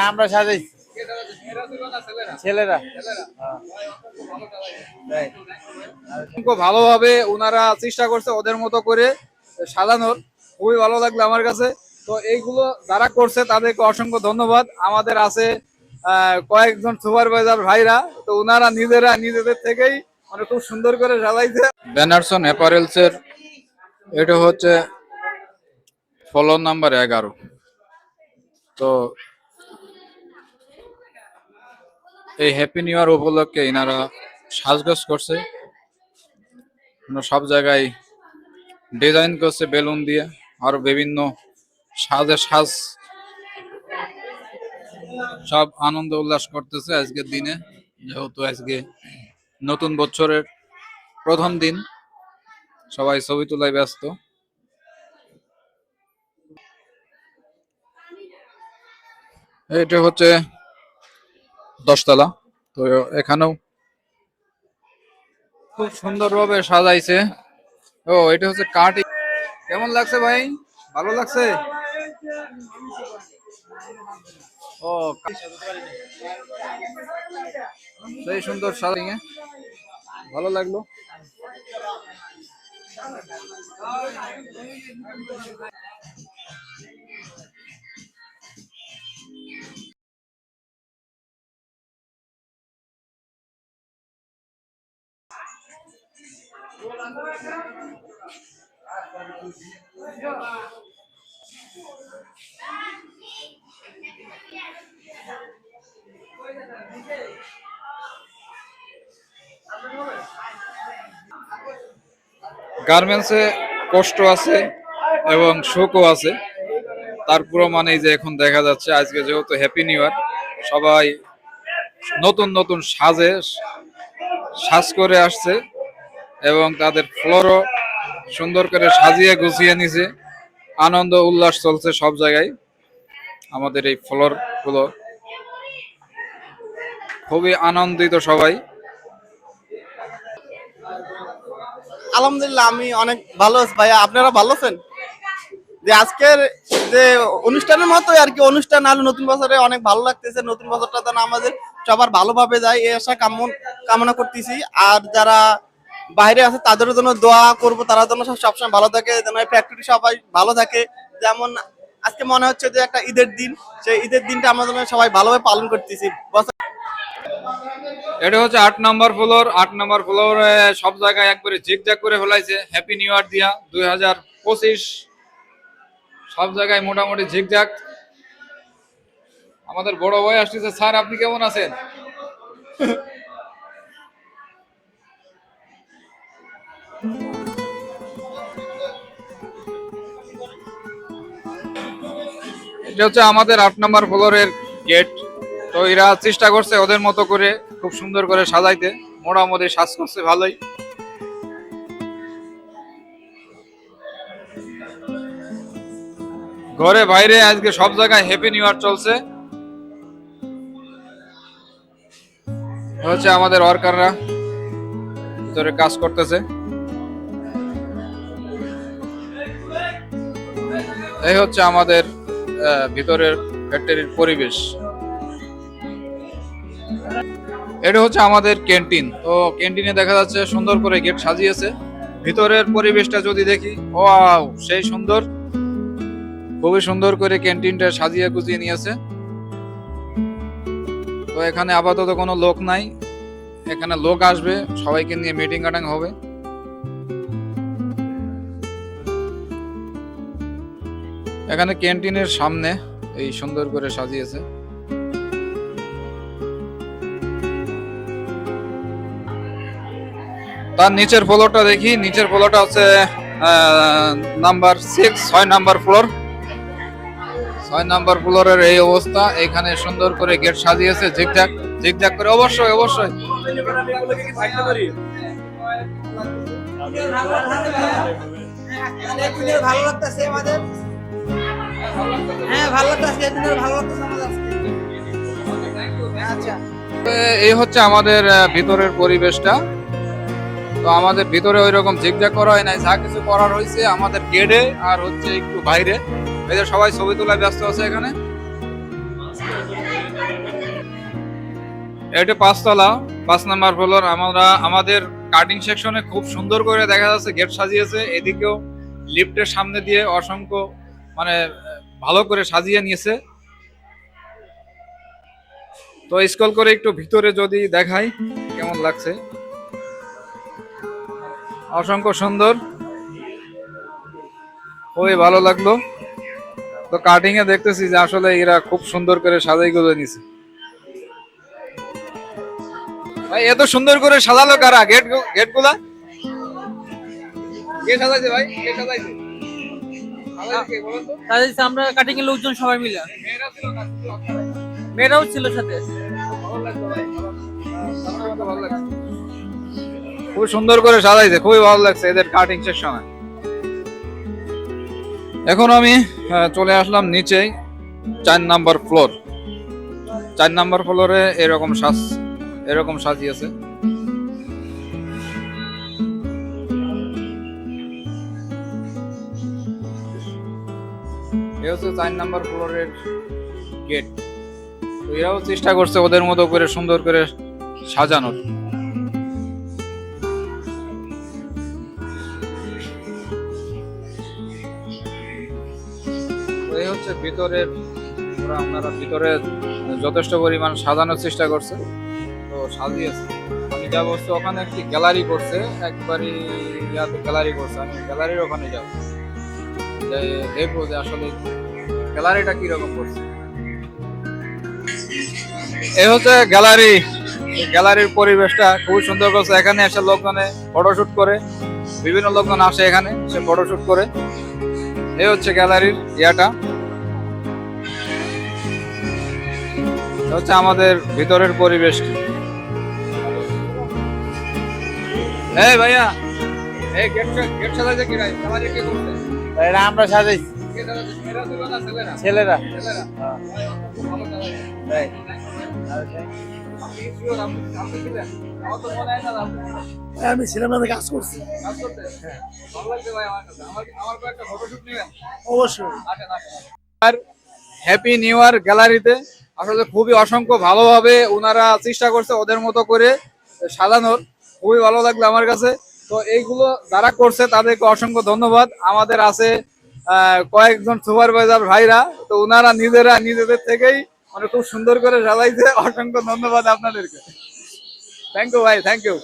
এটা আমরা সাজাইছি। ছেলেরা। খুব ভালোভাবে ওনারা চেষ্টা করছে ওদের মতো করে সাজানোর। খুবই ভালো লাগল আমার কাছে। তো এইগুলো যারা করছে তাদেরকে অসংখ্য ধন্যবাদ। আমাদের আছে আহ, কয়েকজন সুপারভাইজার ভাইরা। তো ওনারা নিজেরা নিজেদের থেকেই মানে খুব সুন্দর করে সাজাইছে। ব্যানারসন অ্যাপারেলস এর এটা হচ্ছে ফলন নাম্বার এগারো। তো এই হ্যাপি নিউ ইয়ার উপলক্ষে এনারা সাজগোজ করছে। সব জায়গায় ডিজাইন করছে বেলুন দিয়ে, আর বিভিন্ন সাজে সাজ। সব আনন্দ উল্লাস করতেছে আজকের দিনে, যেহেতু আজকে নতুন বছরের প্রথম দিন। সবাই ছবি তোলায় ব্যস্ত। এটা হচ্ছে দশতলা। তো এখানেও খুব সুন্দরভাবে সাজাইছে। ও, এটা হচ্ছে কাটি কেমন লাগছে ভাই? ভালো লাগছে? ও সেই সুন্দর সাজিং ভালো লাগল। গার্মেন্টসে কষ্ট আছে এবং শোকও আছে। তারপরও মানে যে এখন দেখা যাচ্ছে, আজকে যেহেতু হ্যাপি নিউ ইয়ার সবাই নতুন নতুন সাজে, সাজ করে আসছে। এবং তাদের ফ্লোরও সুন্দর করে সাজিয়ে গুছিয়ে নিছে। আনন্দ, উল্লাস চলছে সব জায়গায়। আমাদের এই ফ্লোরগুলো খুবই আনন্দিত সবাই। আলহামদুলিল্লাহ, আমি অনেক ভালো আছি। ভাইয়া, আপনারা ভালো আছেন? যে আজকের যে অনুষ্ঠানের মতোই আর কি, অনুষ্ঠান আলো নতুন বছরে অনেক ভালো লাগতেছে। নতুন বছরটা যেন আমাদের সবার ভালোভাবে যায়, এই আশা কামন কামনা করতেছি। আর যারা বাইরে আছে, তাদের জন্য দোয়া করব, তারা যেন সবসময় ভালো থাকে, যেন ফ্যাক্টরি সবাই ভালো থাকে। যেমন আজকে মনে হচ্ছে যে একটা ঈদের দিন, সেই ঈদের দিনটা আমরা যেন সবাই ভালোভাবে পালন করতেছি। এটা হচ্ছে আট নাম্বার ফ্লোর আট নাম্বার ফ্লোর সব জায়গায় একবারে জিগজাগ করে ফেলাইছে। হ্যাপি নিউ ইয়ার দিয়া, দুই হাজার পঁচিশ। সব জায়গায় মোটামুটি ঝিকঝাক। আমাদের বড় ভাই আসতেছে। স্যার, আপনি কেমন আছেন? এটা হচ্ছে আমাদের আট নম্বর ফ্লোরের গেট। তো এরা চেষ্টা করছে ওদের মতো করে খুব সুন্দর করে সাজাইতে। মোটামুটি সাজ করছে ভালোই। ঘরে বাইরে আজকে সব জায়গায় হ্যাপি নিউ ইয়ার চলছে। হচ্ছে আমাদের ওয়ার্কাররা ভিতরে কাজ করতেছে। এই হচ্ছে আমাদের ভিতরের ফ্যাক্টরির পরিবেশ। এটা হচ্ছে আমাদের ক্যান্টিন। তো ক্যান্টিনে দেখা যাচ্ছে সুন্দর করে গেট সাজিয়েছে। ভিতরের পরিবেশটা যদি দেখি ও সেই সুন্দর। খুবই সুন্দর করে ক্যান্টিনটা সাজিয়ে গুছিয়ে নিয়েছে। তো এখানে আপাতত কোনো লোক নাই। এখানে লোক আসবে, সবাইকে নিয়ে মিটিং কাটাং হবে। এখানে ক্যান্টিনের সামনে এই সুন্দর করে সাজিয়েছে। তার নিচের ফ্লোরটা দেখি। নিচের ফ্লোরটা হচ্ছে নাম্বার সিক্স ছয় নাম্বার ফ্লোর। ছয় নাম্বার ফ্লোরের এই অবস্থা। এখানে সুন্দর করে গেট সাজিয়েছে, ঝিকঝাক ঝিকঝাক করে। অবশ্যই অবশ্যই। ভালো লাগতেছে আমাদের। হ্যাঁ আজকে আচ্ছা। এই হচ্ছে আমাদের ভিতরের পরিবেশটা। তো আমাদের ভিতরে ওই রকম ঝিকঝাক করা হয় নাই, যা কিছু করার হয়েছে আমাদের গেটে আর হচ্ছে একটু বাইরে। এদের সবাই ছবি তোলায় ব্যস্ত আছে এখানে। এটা পাঁচতলা, পাঁচ নাম্বার ফ্লোর, আমরা, আমাদের কাটিং সেকশনে খুব সুন্দর করে দেখা যাচ্ছে গেট সাজিয়েছে। এদিকেও লিফটের সামনে দিয়ে অসংখ্য মানে ভালো করে সাজিয়ে নিয়েছে। তো স্কল করে একটু ভিতরে যদি দেখাই, কেমন লাগছে? অসংখ্য সুন্দর। খুবই ভালো লাগল। তো কাটিং এ দেখতেছি যে আসলে এরা খুব সুন্দর করে সাজাই গুলো নিছে। ভাই, এত সুন্দর করে সাজালো কারা? গেট গেটগুলা? কে সাজাইছে ভাই? কে সাজাইছে? তাদের আমরা কাটিং এর লোকজন সবাই মিলে? মেয়েরাও ছিল সাথে। খুব সুন্দর করে সাজাইছে খুবই ভালো লাগছে এদের কাটিং সেকশনে এখন আমি আহ, চলে আসলাম নিচেই চার নাম্বার ফ্লোর চার নাম্বার ফ্লোরে এরকম সাজ এরকম সাজিয়েছে। এ হচ্ছে চার নাম্বার ফ্লোরের গেট। তো এরাও চেষ্টা করছে ওদের মতো করে সুন্দর করে সাজানোর। এই হচ্ছে ভিতরের ওরা আপনারা ভিতরে যথেষ্ট পরিমাণ সাজানোর চেষ্টা করছে। তো সাজিয়েছে। আমি যা বলছি ওখানে একটি গ্যালারি করছে। একবারই গ্যালারি করছে। আমি গ্যালারির ওখানে যাব। দেখব যে আসলে গ্যালারিটা কীরকম করছে। এই হচ্ছে গ্যালারি। গ্যালারির পরিবেশটা খুবই সুন্দর করছে। এখানে এসে লোকজনে ফটোশুট করে, বিভিন্ন লোকজন আসে এখানে সে ফটোশুট করে। এই হচ্ছে গ্যালারির ইয়াটা। হচ্ছে আমাদের ভিতরের পরিবেশ। এই ভাইয়া, এই গেট গেট সাজাইছে কি ভাই? গ্যালারি কে করছে? এটা আমরা সাজাইছি ছেলেরা মনে হয় আমি ছিলাম না কাজ করছি কাজ করতে? ভালো লাগছে ভাই আমার কাছে। আমার- আমার কয়েকটা photoshoot নিবেন? অবশ্যই। আর হ্যাপি নিউ ইয়ার গ্যালারিতে আসলে খুবই অসংখ্য ভালোভাবে ওনারা চেষ্টা করছে ওদের মতো করে সাজানোর খুবই ভালো লাগল আমার কাছে তো এইগুলো যারা করছে তাদেরকে অসংখ্য ধন্যবাদ। আমাদের আছে কয়েকজন সুপারভাইজার ভাইরা, তো ওনারা নিজেরা নিজেদের থেকেই মানে খুব সুন্দর করে সাজাইছে। অসংখ্য ধন্যবাদ আপনাদেরকে। থ্যাংক ইউ ভাই থ্যাংক ইউ